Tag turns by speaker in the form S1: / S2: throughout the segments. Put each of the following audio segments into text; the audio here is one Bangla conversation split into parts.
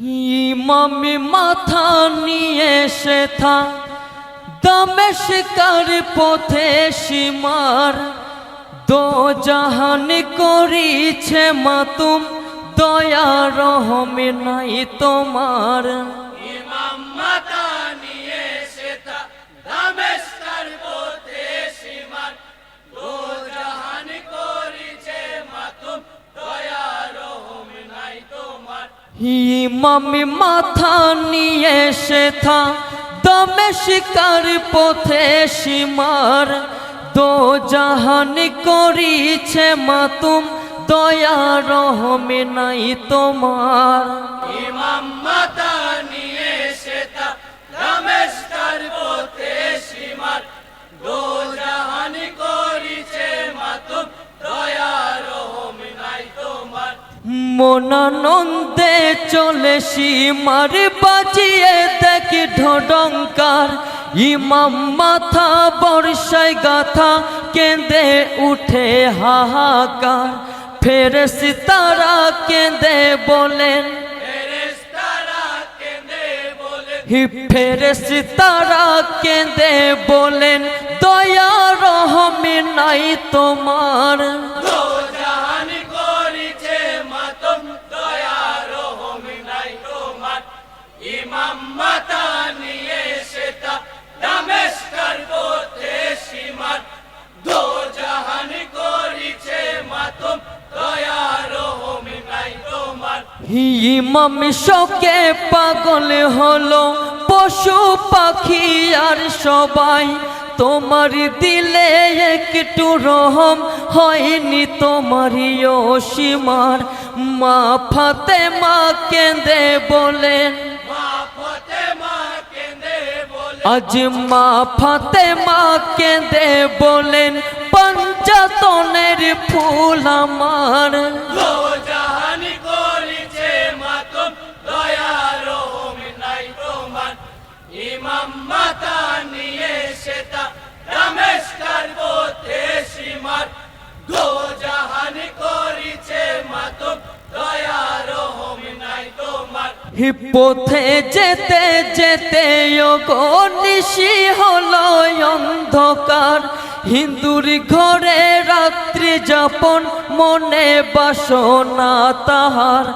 S1: ইমামি মাথা নিয়ে সে থা দমেশকার পথে সীমার। দো জাহান করিছে মাতুম দয়া রহমে নাই তোমার।
S2: ইমাম
S1: মাথা নিয়ে সে থা দমেশকার পথে সীমার। দো জাহান করিছে মাতুম দয়া রহমে নাই তোমার।
S2: ইমাম মাতা নিয়ে পথে সীমান দো জাহান করিছে মাতুম দয়া রহম নাই তোমার।
S1: মনানন্দে চলে সীমার বাজিয়ে দেখি ঢডঙ্কার। ইমাম মাথা, বর্ষায় গাথা, কেঁদে উঠে হাহাকার। ফেরেস তারা কেঁদে বলেন
S2: ফেরেশতারা কেঁদে বলে
S1: হি ফেরেস তারা কেঁদে বলেন, দয়া রহমে নাই তোমার।
S2: ইমাম
S1: শোকে পাগল হলো, পশু পাখি আর সবাই। তোমার দিলে একটু রহম হয়নি তোমার সীমার। মা ফাতে মা কেঁদে বলেন আজ মা ফাতে মা কেঁদে বলেন, পঞ্চাতনের ফুল আমার।
S2: পথে
S1: যেতে যেতে নিশি হলো অন্ধকার। হিন্দুর ঘরে রাত্রি যাপন, মনে বাসনা তাহার।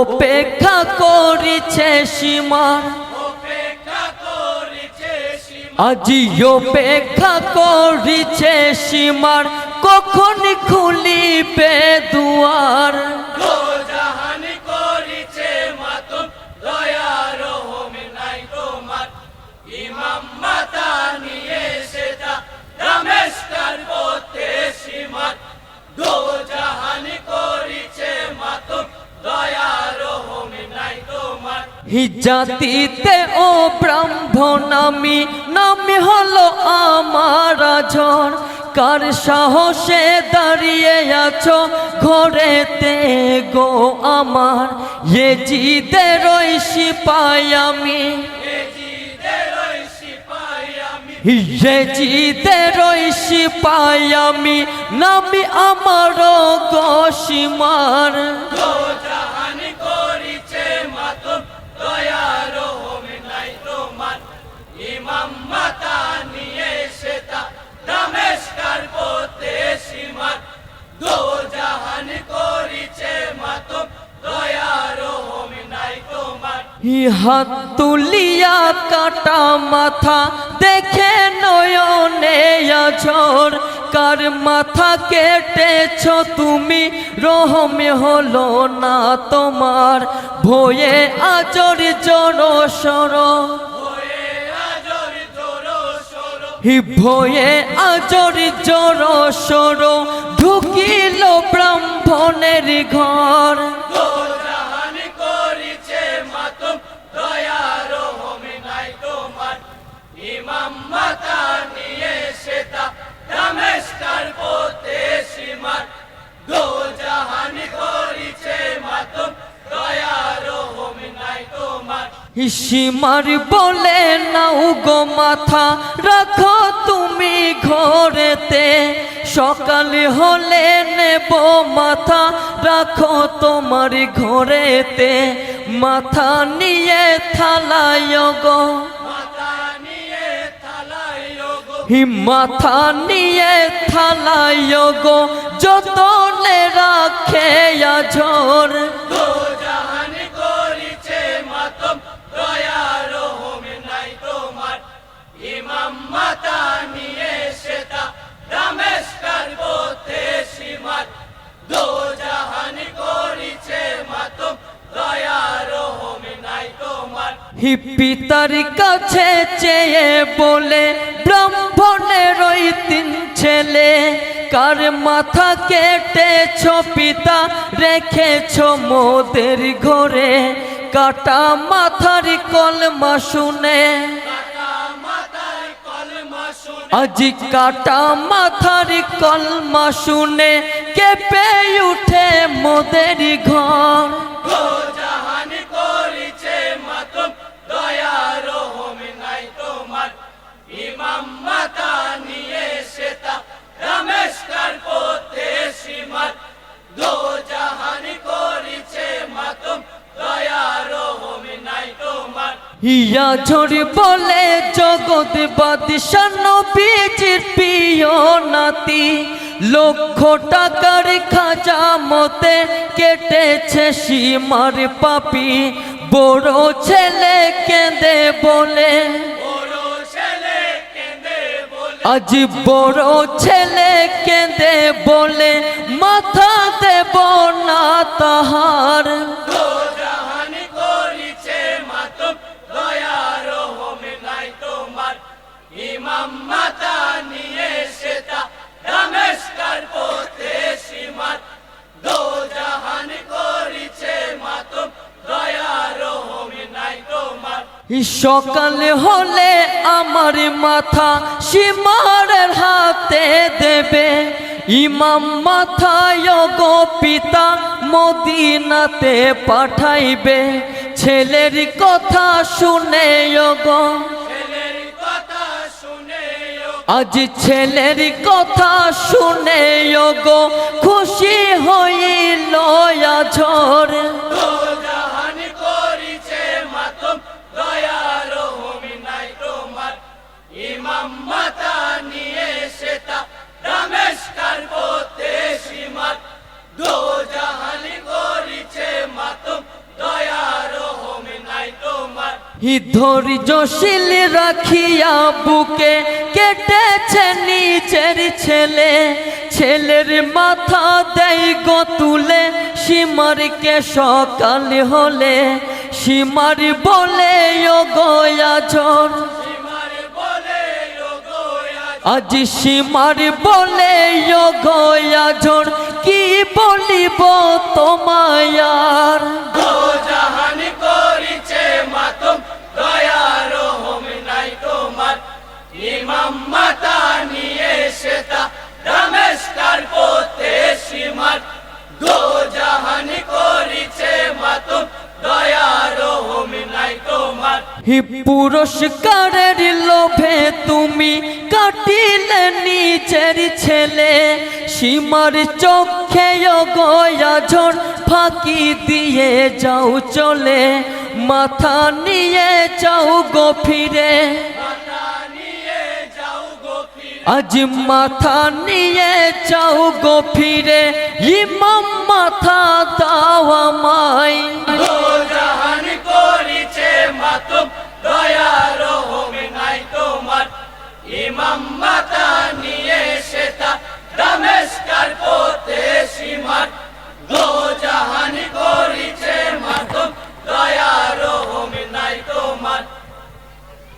S1: অপেক্ষা করিছে সীমার। আজি অপেক্ষা করিছে সীমার। কখন খুলিবে
S2: তোমার
S1: জাতিতে ও ব্রাহ্মণ আমি, নামি হলো আমার ঝড়। কার সাহসে দাঁড়িয়ে আছো ঘরেতে গো আমার? এ সিপাই আমি।
S2: এজিদেরই আমি
S1: এ জিদের সিপাই আমি। নামি আমার গসীমার হাত তুলিয়া কাটা মাথা, দেখে নয়নে ঝড় কার মাথা কেটেছ তুমি? রহমে হলো না তোমার। ভয়ে আজর জড় সর। ভয়ে আজর জড় সর। ঢুকিল ব্রাহ্মণের ঘর।
S2: পথে সীমার দো জাহান করিছে নাই তোমার।
S1: সীমার বলে নাও গো মাথা, রাখো তুমি ঘরেতে। সকাল হলে নেব মাথা, রাখো তোমার ঘরেতে। মাথা নিয়ে থালায় গো।
S2: গো
S1: হি নিয়ে থালায় গো যতনে রাখে আঝর পিতার কাছে চেয়ে বলে ব্রাহ্মণের ওই তিন ছেলে, কার মাথা কেটেছ পিতা, রেখেছ মোদের ঘরে। কাটা মাথার কলমা শুনে। আজ কাটা মাথার কলমা শুনে কেঁপে উঠে মোদের ঘর। ইয়া ঝড় বলে জগৎ বাদশাহ নবীজির প্রিয় নাতি। লক্ষ টাকার খাজা মতে কেটেছে সীমার পাপি। বড় ছেলে কেঁদে বলে। আজ বড় ছেলে কেঁদে বলে, মাথা দেব না তাহার। সকাল হলে আমার মাথা সীমারের হাতে দেবে। ইমাম মাথায় গো পিতা মদিনাতে পাঠাইবে। ছেলের কথা শুনে গো আজ ছেলের কথা শুনে গো খুশি হইল ঝড় ধৈর্যশীল রাখিয়া বুকে কেটেছে নিজের ছেলে। ছেলের মাথা দেয় গো তুলে সীমারকে সকাল হলে। সীমার বলে, ও গয়া ঝড়
S2: সীমার বলে ও গোয়া
S1: আজ সীমার বলে, ও গয়া ঝড় কি বলিব তোমায়ার হি পুরস্কারের লোভে তুমি কাটিলে নিজের ছেলে, সীমার চোখে গয়া ঝড় ফাঁকি দিয়ে যাও চলে, মাথা নিয়ে যাও গো ফিরে। আজ মাথা নিয়ে চাও গো ফিরে ইমাম মাথা দাও আমায়।
S2: দো জাহান